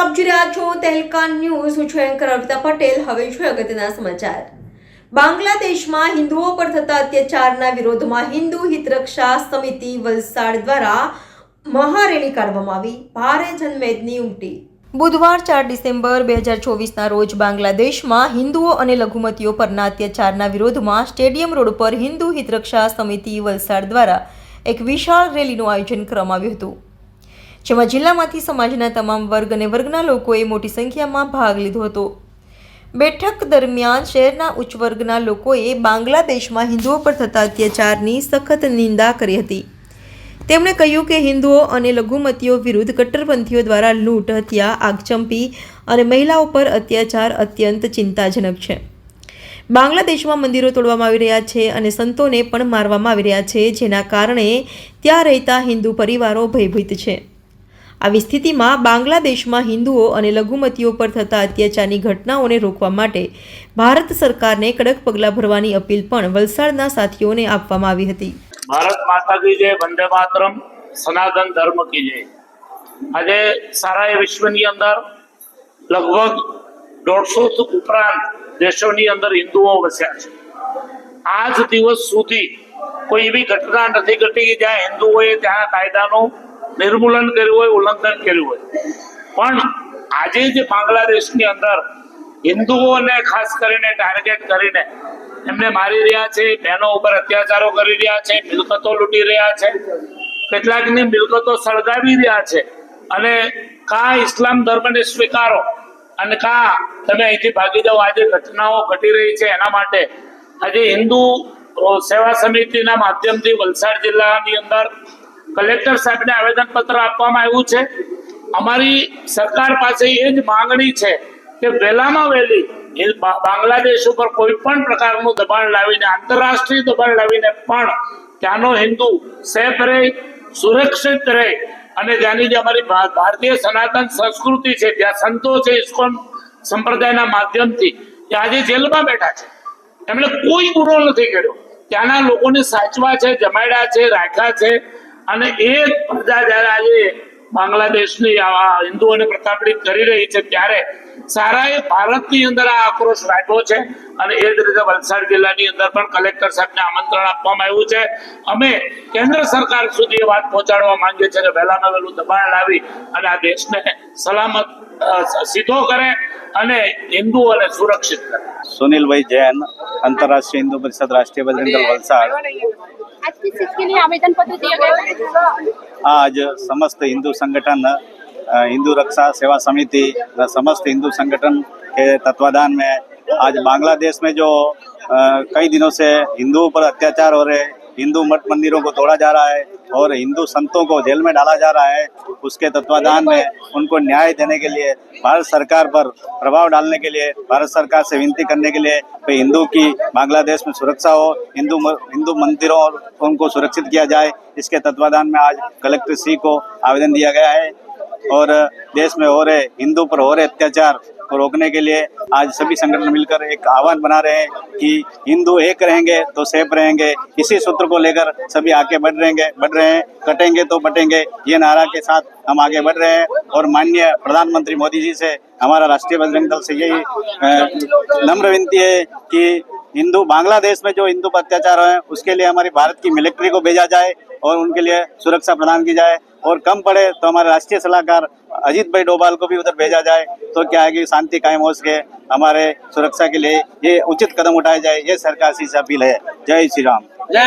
આપ જોઈ રહ્યા છો તહેલકા ન્યૂઝ, હું છું એન્કર અર્પિતા પટેલ. હવે છું અગત્યના સમાચાર. બાંગ્લાદેશમાં હિન્દુઓ પર થતા અત્યાચારના વિરોધમાં હિન્દુ હિતરક્ષા સમિતિ વલસાડ દ્વારા મહારેલી કાઢવામાં આવી. ભારે જનમેદની ઉમટી. બુધવાર ચાર ડિસેમ્બર બે હજાર ચોવીસના રોજ બાંગ્લાદેશમાં હિન્દુઓ અને લઘુમતીઓ પરના અત્યાચારના વિરોધમાં સ્ટેડિયમ રોડ પર હિન્દુ હિતરક્ષા સમિતિ વલસાડ દ્વારા એક વિશાળ રેલીનું આયોજન કરવામાં આવ્યું હતું. જેમાં જિલ્લામાંથી સમાજના તમામ વર્ગ અને વર્ગના લોકોએ મોટી સંખ્યામાં ભાગ લીધો હતો. બેઠક દરમિયાન શહેરના ઉચ્ચ વર્ગના લોકોએ બાંગ્લાદેશમાં હિન્દુઓ પર થતા અત્યાચારની સખત નિંદા કરી હતી. તેમણે કહ્યું કે હિન્દુઓ અને લઘુમતીઓ વિરુદ્ધ કટ્ટરપંથીઓ દ્વારા લૂંટ, હત્યા, આગચંપી અને મહિલાઓ પર અત્યાચાર અત્યંત ચિંતાજનક છે. બાંગ્લાદેશમાં મંદિરો તોડવામાં આવી રહ્યા છે અને સંતોને પણ મારવામાં આવી રહ્યા છે, જેના કારણે ત્યાં રહેતા હિન્દુ પરિવારો ભયભીત છે. આવી સ્થિતિમાં બાંગ્લાદેશમાં હિન્દુઓ અને લઘુમતીઓ પર થતા અત્યાચારની ઘટનાઓને રોકવા માટે ભારત સરકારને કડક પગલાં ભરવાની અપીલ પણ વલસાડના સાથીઓને આપવામાં આવી હતી. ભારત માતા કી જય, વંદે માતરમ, સનાતન ધર્મ કી જય. આજે સારા વિશ્વની અંદર લગભગ દોઢસો ઉપરાંત દેશોની અંદર હિન્દુઓ વસ્યા છે. આજ દિવસ સુધી કોઈ એવી ઘટના નથી ઘટી કે જ્યાં હિન્દુઓએ ત્યાં કાયદાનું નિર્મૂલન કર્યું હોય, ઉલ્લંઘન કર્યું હોય. પણ આજે જે બાંગ્લાદેશની અંદર હિન્દુઓને ખાસ કરીને ટાર્ગેટ કરીને એમને મારી રહ્યા છે, બહેનો ઉપર અત્યાચારો કરી રહ્યા છે, મિલકતો લૂંટી રહ્યા છે, કેટલાકની મિલકતો સળગાવી રહ્યા છે અને કા ઇસ્લામ ધર્મને સ્વીકારો અને કા તમે અહીંથી ભાગી જાઓ, આજે ઘટનાઓ ઘટી રહી છે એના માટે. આજે હિન્દુ સેવા સમિતિના માધ્યમથી વલસાડ જિલ્લાની અંદર કલેક્ટર સાહેબને આવેદનપત્ર આપવામાં આવ્યું છે. અમારી સરકાર પાસે એ જ માંગણી છે કે વહેલામાં વહેલી એ બાંગ્લાદેશ ઉપર કોઈ પણ પ્રકારનું દબાણ લાવીને, આંતરરાષ્ટ્રીય દબાણ લાવીને પણ ત્યાંનો હિન્દુ સેફ રહે, સુરક્ષિત રહે અને ત્યાંની જે અમારી ભારતીય સનાતન સંસ્કૃતિ છે, ત્યાં સંતો છે, ઇસ્કોન સંપ્રદાયના માધ્યમથી, એ આજે જેલમાં બેઠા છે. એમણે કોઈ ગુનો નથી કર્યો. ત્યાંના લોકોને સાચવા છે, જમાડ્યા છે, રાખ્યા છે અને એ પ્રજા જ્યારે આજે બાંગ્લાદેશની આવા હિન્દુઓને પ્રતાપડિત કરી રહી છે, ત્યારે સારાએ ભારતની અંદર આ આક્રોશ રાખ્યો છે અને એ જ રીતે વલસાડ જિલ્લાની અંદર પણ કલેક્ટર સાહેબને આમંત્રણ આપવામાં આવ્યું છે. અમે કેન્દ્ર સરકાર સુધી એ વાત પહોંચાડવા માંગીએ છીએ કે વહેલામાં વહેલું દબાણ લાવી અને આ દેશને સલામત સીધો કરે અને હિન્દુઓને સુરક્ષિત કરે. સુનિલભાઈ જૈન, આંતરરાષ્ટ્રીય હિન્દુ પરિષદ રાષ્ટ્રીય બજરંગલ વલસાડ. दल वलसाड़ आज किस चीज के लिए आवेदन पत्र दिया गया है आज समस्त हिंदू संगठन अ, हिंदू रक्षा सेवा समिति व समस्त हिंदू संगठन के तत्वाधान में आज बांग्लादेश में जो अ, कई दिनों से हिंदुओं पर अत्याचार हो रहे हिंदू मठ मंदिरों को तोड़ा जा रहा है और हिंदू संतों को जेल में डाला जा रहा है उसके तत्वाधान में उनको न्याय देने के लिए, भारत सरकार पर प्रभाव डालने के लिए, भारत सरकार से विनती करने के लिए कि हिंदू की बांग्लादेश में सुरक्षा हो, हिंदू हिंदू मंदिरों और उनको सुरक्षित किया जाए, इसके तत्वाधान में आज कलेक्टर सी को आवेदन दिया गया है। और देश में हो रहे, हिंदू पर हो रहे अत्याचार को रोकने के लिए आज सभी संगठन मिलकर एक आह्वान बना रहे हैं कि हिंदू एक रहेंगे तो सेफ़ रहेंगे। इसी सूत्र को लेकर सभी आगे बढ़ रहेंगे, बढ़ रहे हैं। कटेंगे तो बटेंगे। ये नारा के साथ हम आगे बढ़ रहे हैं और माननीय प्रधानमंत्री मोदी जी से, हमारा राष्ट्रीय बजरंग दल से यही नम्र विनती है कि हिंदू, बांग्लादेश में जो हिंदू पर अत्याचार हो, उसके लिए हमारी भारत की मिलिट्री को भेजा जाए और उनके लिए सुरक्षा प्रदान की जाए। और कम पड़े तो हमारे राष्ट्रीय सलाहकार अजीत भाई डोभाल को भी उधर भेजा जाए तो क्या है कि शांति कायम हो सके हमारे सुरक्षा के लिए। ये उचित कदम उठाए जाए, ये सरकार से अपील है। जय श्री राम। જય